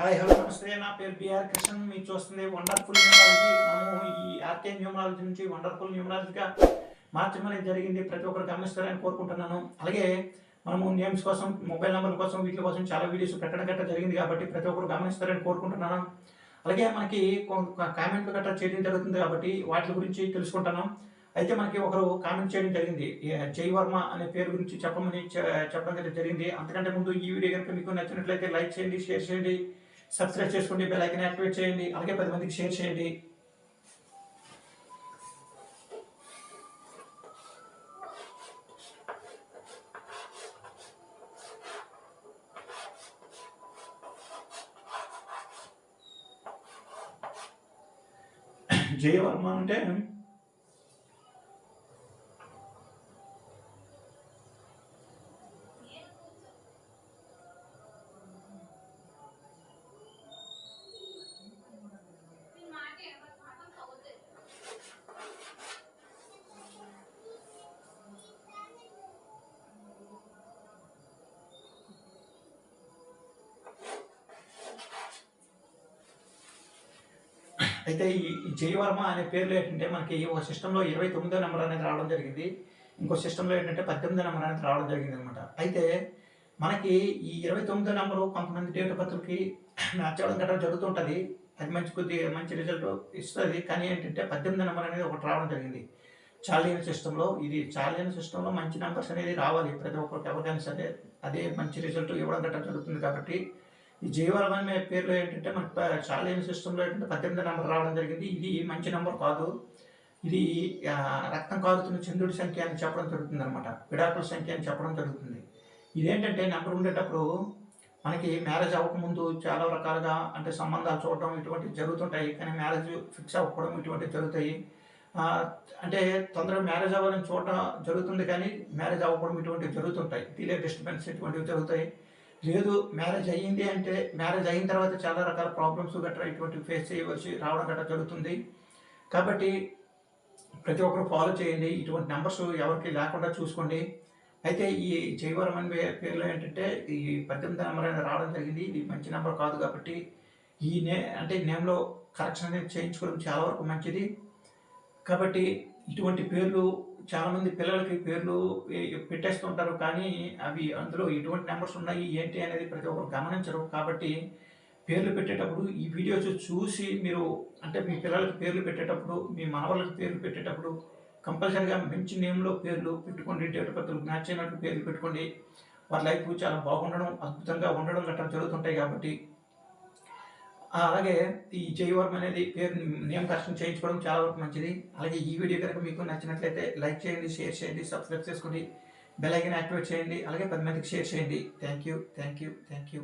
Hi hello నమస్తే. నా పేరు బిఆర్ కృష్ణన్. మీరు చూస్తుంది వండర్ఫుల్ న్యూమరాలజీ. మనము ఈ ఆర్కే న్యూమరాలజీ నుంచి వండర్ఫుల్ న్యూమరాలజీగా మార్చమని జరిగింది. ప్రతి ఒక్కరు గమనిస్తారని కోరుకుంటున్నాను. అలాగే మనము నేమ్స్ కోసం మొబైల్ నెంబర్ కోసం వీటి కోసం చాలా వీడియోస్ పెట్టడం గట్రా జరిగింది కాబట్టి ప్రతి ఒక్కరు గమనిస్తారని కోరుకుంటున్నాను. అలాగే మనకి కామెంట్లు గట్రా చేయడం జరుగుతుంది కాబట్టి వాటి గురించి తెలుసుకుంటాను. అయితే మనకి ఒకరు కామెంట్ చేయడం జరిగింది. జై వర్మ అనే పేరు గురించి చెప్పమని చెప్పడం జరిగింది. అంతకంటే ముందు ఈ వీడియో కనుక మీకు నచ్చినట్లయితే లైక్ చేయండి షేర్ చేయండి. సబ్స్క్రైబ్ చేసుకోండి బెల్ ఐకన్ యాక్టివేట్ చేయండి అలాగే పది మందికి షేర్ చేయండి. జయవర్మ అంటే అయితే ఈ జయవర్మ అనే పేర్లు ఏంటంటే మనకి ఒక సిస్టంలో ఇరవై తొమ్మిదో నెంబర్ అనేది రావడం జరిగింది. ఇంకో సిస్టంలో ఏంటంటే పద్దెనిమిదో నెంబర్ అనేది రావడం జరిగింది అనమాట అయితే మనకి ఈ ఇరవై తొమ్మిదో నెంబరు కొంతమంది డేట్ ఆఫ్ మ్యాచ్ అవ్వడం గట్రా జరుగుతుంటుంది. అది మంచి కొద్ది మంచి రిజల్ట్ ఇస్తుంది. కానీ ఏంటంటే పద్దెనిమిది నెంబర్ అనేది ఒకటి రావడం జరిగింది. చాలియన్ సిస్టంలో ఇది చాలియన్ సిస్టంలో మంచి నెంబర్స్ అనేది రావాలి. ప్రతి ఒక్కరికి ఎవరికైనా సరే అదే మంచి రిజల్ట్ ఇవ్వడం గట్రా జరుగుతుంది కాబట్టి ఈ జయవరం అనే పేర్లో ఏంటంటే మన ప- సిస్టంలో ఏంటంటే పద్దెనిమిది నెంబర్ రావడం జరిగింది. ఇది మంచి నెంబర్ కాదు. ఇది రక్తం కారుతున్న చంద్రుడి సంఖ్య అని చెప్పడం జరుగుతుంది అనమాట విడాకుల సంఖ్య అని చెప్పడం జరుగుతుంది. ఇదేంటంటే నెంబర్ ఉండేటప్పుడు మనకి మ్యారేజ్ అవ్వకముందు చాలా రకాలుగా అంటే సంబంధాలు చూడడం ఇటువంటివి జరుగుతుంటాయి. కానీ మ్యారేజ్ ఫిక్స్ అవ్వడం ఇటువంటివి జరుగుతాయి. అంటే తొందరగా మ్యారేజ్ అవ్వాలని చూడడం జరుగుతుంది కానీ మ్యారేజ్ అవ్వడం ఇటువంటివి జరుగుతుంటాయి. డిలే డిస్టర్బెన్స్ ఇటువంటివి జరుగుతాయి. లేదు మ్యారేజ్ అయ్యింది అంటే మ్యారేజ్ అయిన తర్వాత చాలా రకాల ప్రాబ్లమ్స్ గట్రా ఇటువంటివి ఫేస్ చేయవలసి రావడం గట్రా జరుగుతుంది. కాబట్టి ప్రతి ఒక్కరు ఫాలో చేయండి. ఇటువంటి నెంబర్స్ ఎవరికి లేకుండా చూసుకోండి. అయితే ఈ జైవరం అనే పేర్లు ఏంటంటే ఈ పద్దెనిమిది నెంబర్ అనేది రావడం జరిగింది. ఇది మంచి నెంబర్ కాదు కాబట్టి ఈ నే అంటే నేమ్లో కరెక్షన్ అనేది చేయించుకోవడం చాలా వరకు మంచిది. కాబట్టి ఇటువంటి పేర్లు చాలామంది పిల్లలకి పేర్లు పెట్టేస్తుంటారు కానీ అవి అందులో ఎటువంటి నెంబర్స్ ఉన్నాయి ఏంటి అనేది ప్రతి ఒక్కరు గమనించరు. కాబట్టి పేర్లు పెట్టేటప్పుడు ఈ వీడియోస్ చూసి మీరు అంటే మీ పిల్లలకి పేర్లు పెట్టేటప్పుడు మీ మనవాళ్ళకి పేర్లు పెట్టేటప్పుడు కంపల్సరీగా మంచి నేమ్లో పేర్లు పెట్టుకోండి డేట్ మ్యాచ్ అయినట్టు పేర్లు పెట్టుకోండి. వారి లైఫ్ చాలా బాగుండడం అద్భుతంగా ఉండడం గట్రా జరుగుతుంటాయి కాబట్టి అలాగే ఈ జైవర్మ అనేది పేరు నేను కరెక్షన్ చేయించుకోవడం చాలా వరకు మంచిది. అలాగే ఈ వీడియో కనుక మీకు నచ్చినట్లయితే లైక్ చేయండి షేర్ చేయండి సబ్స్క్రైబ్ చేసుకోండి బెల్ ఐకన్ యాక్టివేట్ చేయండి. అలాగే పది మందికి షేర్ చేయండి. Thank you thank you thank you.